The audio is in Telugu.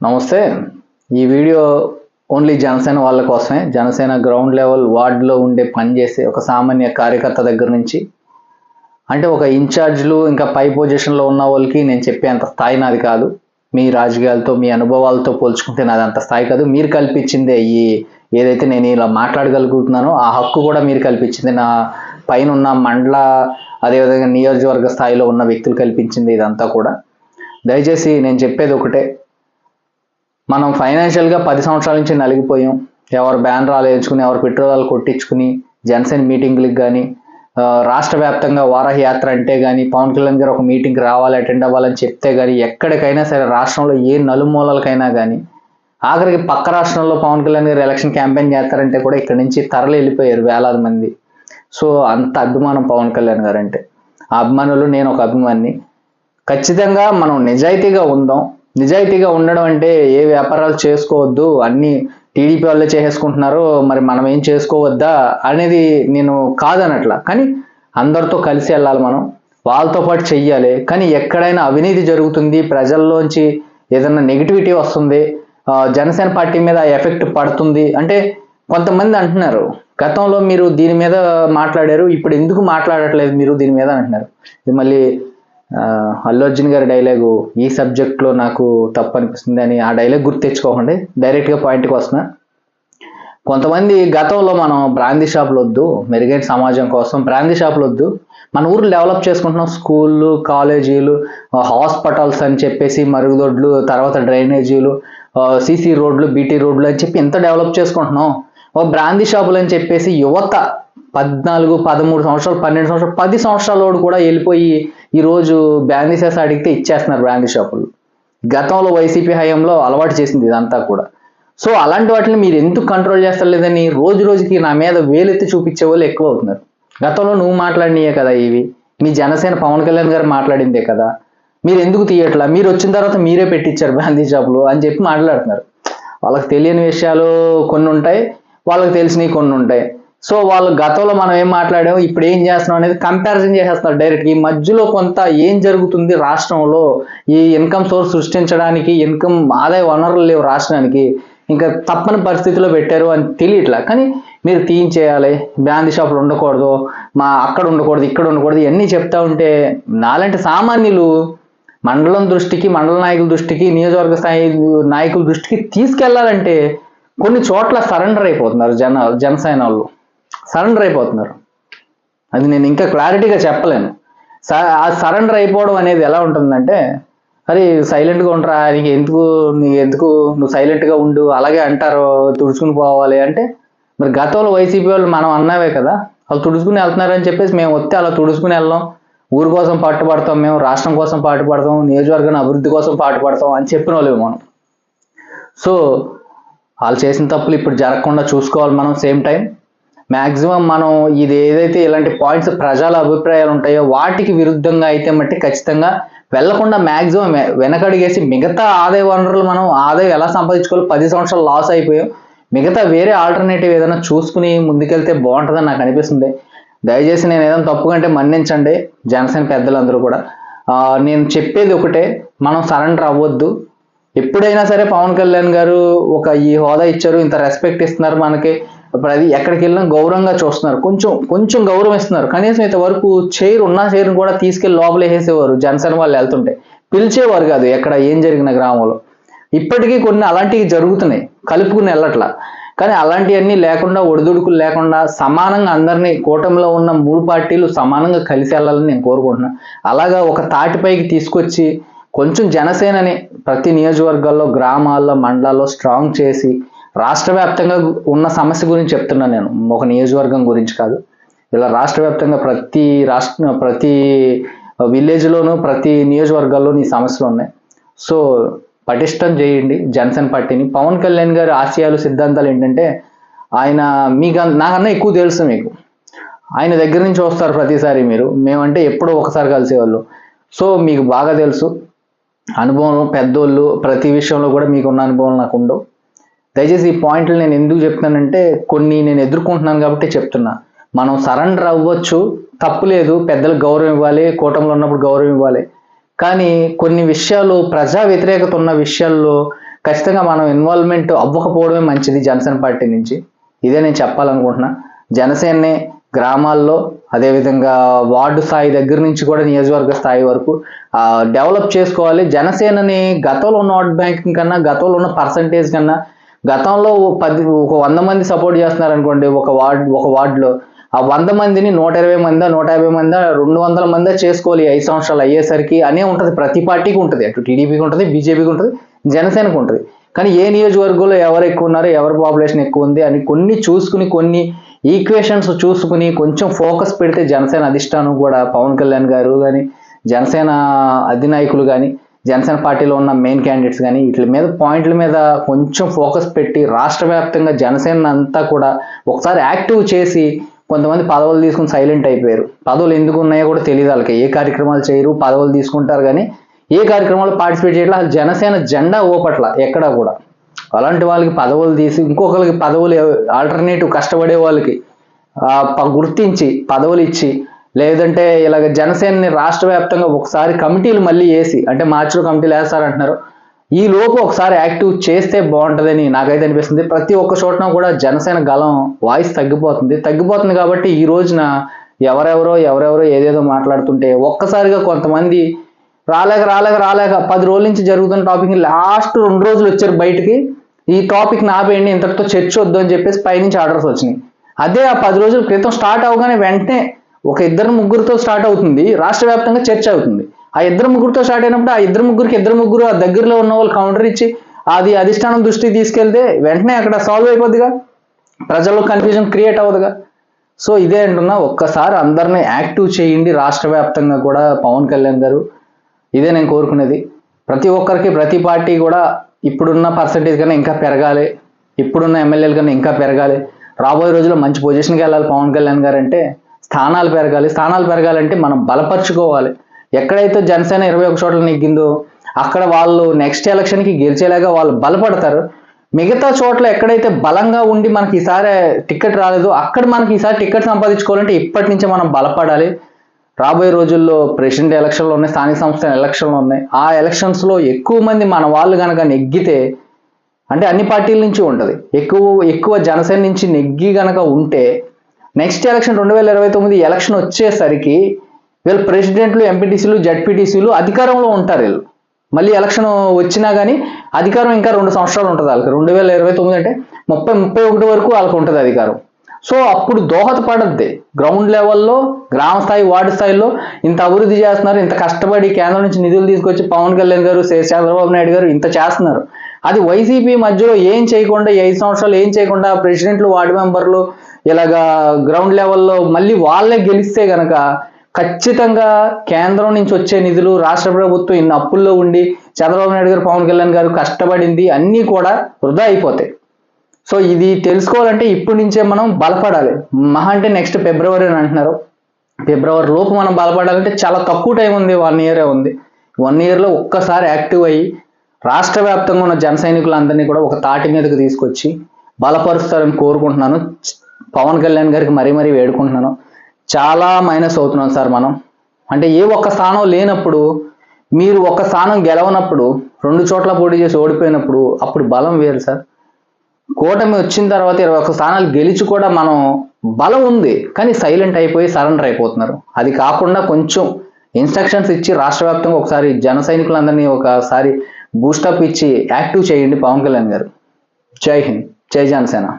నమస్తే. ఈ వీడియో ఓన్లీ జనసేన వాళ్ళ కోసమే. జనసేన గ్రౌండ్ లెవెల్ వార్డులో ఉండే పనిచేసే ఒక సామాన్య కార్యకర్త దగ్గర నుంచి అంటే ఒక ఇన్ఛార్జ్లు ఇంకా పై పొజిషన్లో ఉన్న వాళ్ళకి నేను చెప్పేంత స్థాయి నాది కాదు. మీ రాజకీయాలతో మీ అనుభవాలతో పోల్చుకుంటే నాది అంత స్థాయి కాదు. మీరు కల్పించిందే ఈ ఏదైతే నేను ఇలా మాట్లాడగలుగుతున్నానో ఆ హక్కు కూడా మీరు కల్పించింది. నా పైన ఉన్న మండల అదేవిధంగా నియోజకవర్గ స్థాయిలో ఉన్న వ్యక్తులు కల్పించింది ఇదంతా కూడా. దయచేసి నేను చెప్పేది ఒకటే. మనం ఫైనాన్షియల్గా పది సంవత్సరాల నుంచి నలిగిపోయాం. ఎవరు బ్యానరాలు వేయించుకుని ఎవరు పెట్రోల్ కొట్టించుకుని జనసేన మీటింగ్లకు కానీ రాష్ట్ర వ్యాప్తంగా వారాహ యాత్ర అంటే కానీ పవన్ కళ్యాణ్ గారు ఒక మీటింగ్కి రావాలి అటెండ్ అవ్వాలని చెప్తే కానీ ఎక్కడికైనా సరే రాష్ట్రంలో ఏ నలుమూలలకైనా కానీ ఆఖరికి పక్క రాష్ట్రంలో పవన్ కళ్యాణ్ గారు ఎలక్షన్ క్యాంపెయిన్ చేస్తారంటే కూడా ఇక్కడ నుంచి తరలి వెళ్ళిపోయారు వేలాది మంది. సో అంత అభిమానం పవన్ కళ్యాణ్ గారు అంటే ఆ అభిమానులు నేను ఒక అభిమాని. ఖచ్చితంగా మనం నిజాయితీగా ఉందాం. నిజాయితీగా ఉండడం అంటే ఏ వ్యాపారాలు చేసుకోవద్దు అన్ని టీడీపీ వాళ్ళే చేసేసుకుంటున్నారు మరి మనం ఏం చేసుకోవద్దా అనేది నేను కాదనట్లా. కానీ అందరితో కలిసి వెళ్ళాలి మనం వాళ్ళతో పాటు చెయ్యాలి. కానీ ఎక్కడైనా అవినీతి జరుగుతుంది ప్రజల్లోంచి ఏదైనా నెగిటివిటీ వస్తుంది జనసేన పార్టీ మీద ఎఫెక్ట్ పడుతుంది అంటే కొంతమంది అంటున్నారు గతంలో మీరు దీని మీద మాట్లాడారు ఇప్పుడు ఎందుకు మాట్లాడట్లేదు మీరు దీని మీద అంటున్నారు. ఇది మళ్ళీ అల్లు అర్జున్ గారి డైలాగు ఈ సబ్జెక్ట్లో నాకు తప్పు అనిపిస్తుంది అని ఆ డైలాగ్ గుర్తు తెచ్చుకోకండి. డైరెక్ట్గా పాయింట్కి వస్తున్నా. కొంతమంది గతంలో మనం బ్రాందీ షాపులు వద్దు మెరుగైన సమాజం కోసం బ్రాందీ షాపులు వద్దు. మన ఊరు డెవలప్ చేసుకుంటున్నాం. స్కూళ్ళు కాలేజీలు హాస్పిటల్స్ అని చెప్పేసి మరుగుదొడ్లు తర్వాత డ్రైనేజీలు సీసీ రోడ్లు బీటీ రోడ్లు అని చెప్పి ఎంత డెవలప్ చేసుకుంటున్నాం. ఓ బ్రాందీ షాపులు అని చెప్పేసి యువత పద్నాలుగు పదమూడు సంవత్సరాలు పన్నెండు సంవత్సరాలు పది సంవత్సరాల కూడా వెళ్ళిపోయి ఈరోజు బ్యాండిసెస్ అడిగితే ఇచ్చేస్తున్నారు బ్రాందీ షాపులు. గతంలో వైసీపీ హయాంలో అలవాటు చేసింది ఇదంతా కూడా. సో అలాంటి వాటిని మీరు ఎందుకు కంట్రోల్ చేస్తలేదని రోజు రోజుకి నా మీద వేలెత్తి చూపించే వాళ్ళు ఎక్కువ అవుతున్నారు. గతంలో నువ్వు మాట్లాడినయే కదా ఇవి. మీ జనసేన పవన్ కళ్యాణ్ గారు మాట్లాడిందే కదా. మీరు ఎందుకు తీయట్లా? మీరు వచ్చిన తర్వాత మీరే పెట్టించారు గాంధీ షాపులు అని చెప్పి మాట్లాడుతున్నారు. వాళ్ళకి తెలియని విషయాలు కొన్ని ఉంటాయి వాళ్ళకి తెలిసినవి కొన్ని ఉంటాయి. సో వాళ్ళు గతంలో మనం ఏం మాట్లాడాము ఇప్పుడు ఏం చేస్తున్నాం అనేది కంపారిజన్ చేసేస్తారు డైరెక్ట్ ఈ మధ్యలో కొంత ఏం జరుగుతుంది రాష్ట్రంలో? ఈ ఇన్కమ్ సోర్స్ సృష్టించడానికి ఇన్కమ్ ఆదాయ వనరులు లేవు రాష్ట్రానికి. ఇంకా తప్పని పరిస్థితిలో పెట్టారు అని తెలియట్లా. కానీ మీరు తీయించేయాలి బ్రాందీ షాపులు ఉండకూడదు. మా అక్కడ ఉండకూడదు ఇక్కడ ఉండకూడదు ఇవన్నీ చెప్తా ఉంటే నాలాంటి సామాన్యులు మండలం దృష్టికి మండల నాయకుల దృష్టికి నియోజకవర్గ స్థాయి నాయకుల దృష్టికి తీసుకెళ్ళాలంటే కొన్ని చోట్ల సరెండర్ అయిపోతున్నారు జన జనసేన వాళ్ళు. సరెండర్ అయిపోతున్నారు. అది నేను ఇంకా క్లారిటీగా చెప్పలేను. స- ఆ సరెండర్ అయిపోవడం అనేది ఎలా ఉంటుందంటే అరే సైలెంట్గా ఉండరా? నీకు ఎందుకు నీ ఎందుకు నువ్వు సైలెంట్గా ఉండు అలాగే అంటారు తుడుచుకుని పోవాలి అంటే మరి గతంలో వైసీపీ వాళ్ళు మనం అన్నావే కదా వాళ్ళు తుడుచుకుని వెళ్తున్నారని చెప్పేసి మేము వస్తే అలా తుడుచుకుని వెళ్ళాం. ఊరి కోసం పాటుపడతాం మేము రాష్ట్రం కోసం పాటుపడతాం నియోజకవర్గం అభివృద్ధి కోసం పాటుపడతాం అని చెప్పిన వాళ్ళు మనం. సో వాళ్ళు చేసిన తప్పులు ఇప్పుడు జరగకుండా చూసుకోవాలి మనం సేమ్ టైం. మ్యాక్సిమం మనం ఇది ఏదైతే ఇలాంటి పాయింట్స్ ప్రజల అభిప్రాయాలు ఉంటాయో వాటికి విరుద్ధంగా అయితే మట్టి ఖచ్చితంగా వెళ్ళకుండా మ్యాక్సిమం వెనకడిగేసి మిగతా ఆదాయ వనరులు మనం ఆదాయం ఎలా సంపాదించుకోవాలి పది సంవత్సరాలు లాస్ అయిపోయాం మిగతా వేరే ఆల్టర్నేటివ్ ఏదైనా చూసుకుని ముందుకెళ్తే బాగుంటుందని నాకు అనిపిస్తుంది. దయచేసి నేను ఏదైనా తప్పు కంటే మన్నించండి జనసేన పెద్దలందరూ కూడా. నేను చెప్పేది ఒకటే మనం సరెండర్ అవ్వద్దు. ఎప్పుడైనా సరే పవన్ కళ్యాణ్ గారు ఒక ఈ హోదా ఇచ్చారు ఇంత రెస్పెక్ట్ ఇస్తున్నారు మనకి. అది ఎక్కడికి వెళ్ళినా గౌరవంగా చూస్తున్నారు. కొంచెం కొంచెం గౌరవం ఇస్తున్నారు కనీసం ఇంతవరకు చైర్ ఉన్న చైర్ని కూడా తీసుకెళ్ళి లోపల వేసేవారు జనసేన వాళ్ళు వెళ్తుంటే. పిలిచేవారు కాదు ఎక్కడ ఏం జరిగిన గ్రామంలో. ఇప్పటికీ కొన్ని అలాంటివి జరుగుతున్నాయి. కలుపుకుని వెళ్ళట్లా. కానీ అలాంటివన్నీ లేకుండా ఒడిదుడుకులు లేకుండా సమానంగా అందరినీ కూటమిలో ఉన్న మూడు పార్టీలు సమానంగా కలిసి వెళ్ళాలని నేను కోరుకుంటున్నాను అలాగా ఒక తాటిపైకి తీసుకొచ్చి కొంచెం జనసేనని ప్రతి నియోజకవర్గాల్లో గ్రామాల్లో మండలాల్లో స్ట్రాంగ్ చేసి రాష్ట్ర వ్యాప్తంగా ఉన్న సమస్య గురించి చెప్తున్నాను నేను. ఒక నియోజకవర్గం గురించి కాదు. ఇలా రాష్ట్ర వ్యాప్తంగా ప్రతి రాష్ట్ర ప్రతి విలేజ్లోనూ ప్రతి నియోజకవర్గాల్లోనూ ఈ సమస్యలు ఉన్నాయి. సో పటిష్టం చేయండి. జనసేన పార్టీని. పవన్ కళ్యాణ్ గారి ఆశయాలు సిద్ధాంతాలు ఏంటంటే ఆయన మీకు అన్- నాకన్నా ఎక్కువ తెలుసు మీకు. ఆయన దగ్గర నుంచి వస్తారు ప్రతిసారి మీరు. మేమంటే ఎప్పుడో ఒకసారి కలిసేవాళ్ళు. సో మీకు బాగా తెలుసు. అనుభవం పెద్దోళ్ళు ప్రతి విషయంలో కూడా మీకున్న అనుభవం నాకు ఉండవు. దయచేసి ఈ పాయింట్లు నేను ఎందుకు చెప్తున్నానంటే కొన్ని నేను ఎదుర్కొంటున్నాను కాబట్టి చెప్తున్నా. మనం సరెండర్ అవ్వచ్చు తప్పు లేదు పెద్దలకు గౌరవం ఇవ్వాలి కూటమిలో ఉన్నప్పుడు గౌరవం ఇవ్వాలి. కానీ కొన్ని విషయాలు ప్రజా వ్యతిరేకత ఉన్న విషయాల్లో ఖచ్చితంగా మనం ఇన్వాల్వ్మెంట్ అవ్వకపోవడమే మంచిది జనసేన పార్టీ నుంచి. ఇదే నేను చెప్పాలనుకుంటున్నా. జనసేననే గ్రామాల్లో అదేవిధంగా వార్డు స్థాయి దగ్గర నుంచి కూడా నియోజకవర్గ స్థాయి వరకు డెవలప్ చేసుకోవాలి. జనసేనని గతంలో ఉన్న ఓట్ బ్యాంకింగ్ కన్నా గతంలో ఉన్న పర్సంటేజ్ కన్నా గతంలో పది ఒక వంద మంది సపోర్ట్ చేస్తున్నారు అనుకోండి ఒక వార్డ్ ఒక వార్డులో. ఆ వంద మందిని నూట ఇరవై మందా నూట యాభై మందా రెండు వందల మందా చేసుకోవాలి ఐదు సంవత్సరాలు అయ్యేసరికి అనే ఉంటుంది. ప్రతి పార్టీకి ఉంటుంది. అటు టీడీపీకి ఉంటుంది బీజేపీకి ఉంటుంది జనసేనకు ఉంటుంది. కానీ ఏ నియోజకవర్గంలో ఎవరు ఎక్కువ ఉన్నారు ఎవరి పాపులేషన్ ఎక్కువ ఉంది అని కొన్ని చూసుకుని కొన్ని ఈక్వేషన్స్ చూసుకుని కొంచెం ఫోకస్ పెడితే జనసేన అధిష్టానం కూడా పవన్ కళ్యాణ్ గారు కానీ జనసేన అధినాయకులు కానీ జనసేన పార్టీలో ఉన్న మెయిన్ క్యాండిడేట్స్ కానీ వీటి మీద పాయింట్ల మీద కొంచెం ఫోకస్ పెట్టి రాష్ట్ర వ్యాప్తంగా జనసేన అంతా కూడా ఒకసారి యాక్టివ్ చేసి కొంతమంది పదవులు తీసుకుని సైలెంట్ అయిపోయారు. పదవులు ఎందుకు ఉన్నాయో కూడా తెలియదు వాళ్ళకి. ఏ కార్యక్రమాలు చేయరు పదవులు తీసుకుంటారు కానీ ఏ కార్యక్రమాలు పార్టిసిపేట్ చేయట్లా జనసేన జెండా ఓపట్ల ఎక్కడా కూడా. అలాంటి వాళ్ళకి పదవులు తీసి ఇంకొకరికి పదవులు ఆల్టర్నేటివ్ కష్టపడే వాళ్ళకి గుర్తించి పదవులు ఇచ్చి లేదంటే ఇలాగ జనసేనని రాష్ట్ర వ్యాప్తంగా ఒకసారి కమిటీలు మళ్ళీ వేసి అంటే మార్చిలో కమిటీలు వేస్తారంటున్నారు. ఈ లోపు ఒకసారి యాక్టివ్ చేస్తే బాగుంటుందని నాకైతే అనిపిస్తుంది. ప్రతి ఒక్క చోటన కూడా జనసేన గలం వాయిస్ తగ్గిపోతుంది. తగ్గిపోతుంది కాబట్టి ఈ రోజున ఎవరెవరో ఎవరెవరో ఏదేదో మాట్లాడుతుంటే ఒక్కసారిగా కొంతమంది రాలేక రాలేక రాలేక పది రోజుల నుంచి జరుగుతున్న టాపిక్ లాస్ట్ రెండు రోజులు వచ్చారు బయటికి. ఈ టాపిక్ నాపేయండి ఇంతటితో చర్చ వద్దు అని చెప్పేసి పైనుంచి ఆర్డర్స్ వచ్చినాయి. అదే ఆ పది రోజుల క్రితం స్టార్ట్ అవగానే వెంటనే ఒక ఇద్దరు ముగ్గురుతో స్టార్ట్ అవుతుంది రాష్ట్ర వ్యాప్తంగా చర్చ అవుతుంది. ఆ ఇద్దరు ముగ్గురుతో స్టార్ట్ అయినప్పుడు ఆ ఇద్దరు ముగ్గురికి ఇద్దరు ముగ్గురు ఆ దగ్గరలో ఉన్న వాళ్ళు కౌంటర్ ఇచ్చి అది అధిష్టానం దృష్టికి తీసుకెళ్తే వెంటనే అక్కడ సాల్వ్ అయిపోద్దిగా. ప్రజల్లో కన్ఫ్యూజన్ క్రియేట్ అవ్వదుగా. సో ఇదే అంటున్నా ఒక్కసారి అందరినీ యాక్టివ్ చేయండి రాష్ట్ర వ్యాప్తంగా కూడా. పవన్ కళ్యాణ్ గారు ఇదే నేను కోరుకునేది. ప్రతి ఒక్కరికి ప్రతి పార్టీ కూడా ఇప్పుడున్న పర్సంటేజ్ కన్నా ఇంకా పెరగాలి. ఇప్పుడున్న ఎమ్మెల్యేల కన్నా ఇంకా పెరగాలి. రాబోయే రోజుల్లో మంచి పొజిషన్కి వెళ్ళాలి పవన్ కళ్యాణ్ గారు అంటే. స్థానాలు పెరగాలి. స్థానాలు పెరగాలంటే మనం బలపరుచుకోవాలి. ఎక్కడైతే జనసేన ఇరవై ఒక చోట్ల నెగ్గిందో అక్కడ వాళ్ళు నెక్స్ట్ ఎలక్షన్కి గెలిచేలాగా వాళ్ళు బలపడతారు. మిగతా చోట్ల ఎక్కడైతే బలంగా ఉండి మనకి ఈసారి టికెట్ రాలేదు అక్కడ మనకి ఈసారి టికెట్ సంపాదించుకోవాలంటే ఇప్పటి నుంచే మనం బలపడాలి. రాబోయే రోజుల్లో ప్రెసిడెంట్ ఎలక్షన్లు ఉన్నాయి స్థానిక సంస్థల ఎలక్షన్లు ఉన్నాయి. ఆ ఎలక్షన్స్లో ఎక్కువ మంది మన వాళ్ళు కనుక నెగ్గితే అంటే అన్ని పార్టీల నుంచి ఉంటుంది. ఎక్కువ ఎక్కువ జనసేన నుంచి నెగ్గి కనుక ఉంటే నెక్స్ట్ ఎలక్షన్ రెండు వేల ఇరవై తొమ్మిది ఎలక్షన్ వచ్చేసరికి వీళ్ళు ప్రెసిడెంట్లు ఎంపీటీసీలు జడ్పీటీసీలు అధికారంలో ఉంటారు వీళ్ళు. మళ్ళీ ఎలక్షన్ వచ్చినా కానీ అధికారం ఇంకా రెండు సంవత్సరాలు ఉంటుంది వాళ్ళకి. రెండు వేల ఇరవై తొమ్మిది అంటే ముప్పై ముప్పై ఒకటి వరకు వాళ్ళకి ఉంటుంది అధికారం. సో అప్పుడు దోహదపడద్ది గ్రౌండ్ లెవెల్లో గ్రామ స్థాయి వార్డు స్థాయిలో ఇంత అభివృద్ధి చేస్తున్నారు ఇంత కష్టపడి కేంద్రం నుంచి నిధులు తీసుకొచ్చి పవన్ కళ్యాణ్ గారు శ్రీ చంద్రబాబు నాయుడు గారు ఇంత చేస్తున్నారు. అది వైసీపీ మధ్యలో ఏం చేయకుండా ఐదు సంవత్సరాలు ఏం చేయకుండా ప్రెసిడెంట్లు వార్డు మెంబర్లు ఇలాగా గ్రౌండ్ లెవెల్లో మళ్ళీ వాళ్ళే గెలిస్తే గనక ఖచ్చితంగా కేంద్రం నుంచి వచ్చే నిధులు రాష్ట్ర ప్రభుత్వం ఇన్ని అప్పుల్లో ఉండి చంద్రబాబు నాయుడు గారు పవన్ కళ్యాణ్ గారు కష్టపడింది అన్నీ కూడా వృధా అయిపోతాయి. సో ఇది తెలుసుకోవాలంటే ఇప్పటి నుంచే మనం బలపడాలి. మహా అంటే నెక్స్ట్ ఫిబ్రవరి అని అంటున్నారు. ఫిబ్రవరి లోపు మనం బలపడాలంటే చాలా తక్కువ టైం ఉంది వన్ ఇయరే ఉంది. వన్ ఇయర్లో ఒక్కసారి యాక్టివ్ అయ్యి రాష్ట్ర వ్యాప్తంగా ఉన్న జన సైనికులందరినీ కూడా ఒక తాటి మీదకి తీసుకొచ్చి బలపరుస్తారని కోరుకుంటున్నాను. పవన్ కళ్యాణ్ గారికి మరీ మరీ వేడుకుంటున్నాను. చాలా మైనస్ అవుతున్నాం సార్ మనం. అంటే ఏ ఒక్క స్థానం లేనప్పుడు మీరు ఒక స్థానం గెలవనప్పుడు రెండు చోట్ల పోటీ చేసి ఓడిపోయినప్పుడు అప్పుడు బలం వేరు సార్. కూటమి వచ్చిన తర్వాత ఇరవై ఒక్క స్థానాలు గెలిచి కూడా మనం బలం ఉంది కానీ సైలెంట్ అయిపోయి సరెండర్ అయిపోతున్నారు. అది కాకుండా కొంచెం ఇన్స్ట్రక్షన్స్ ఇచ్చి రాష్ట్ర వ్యాప్తంగా ఒకసారి జన సైనికులందరినీ ఒకసారి బూస్టప్ ఇచ్చి యాక్టివ్ చేయండి పవన్ కళ్యాణ్ గారు. జై హింద్. జై జనసేన.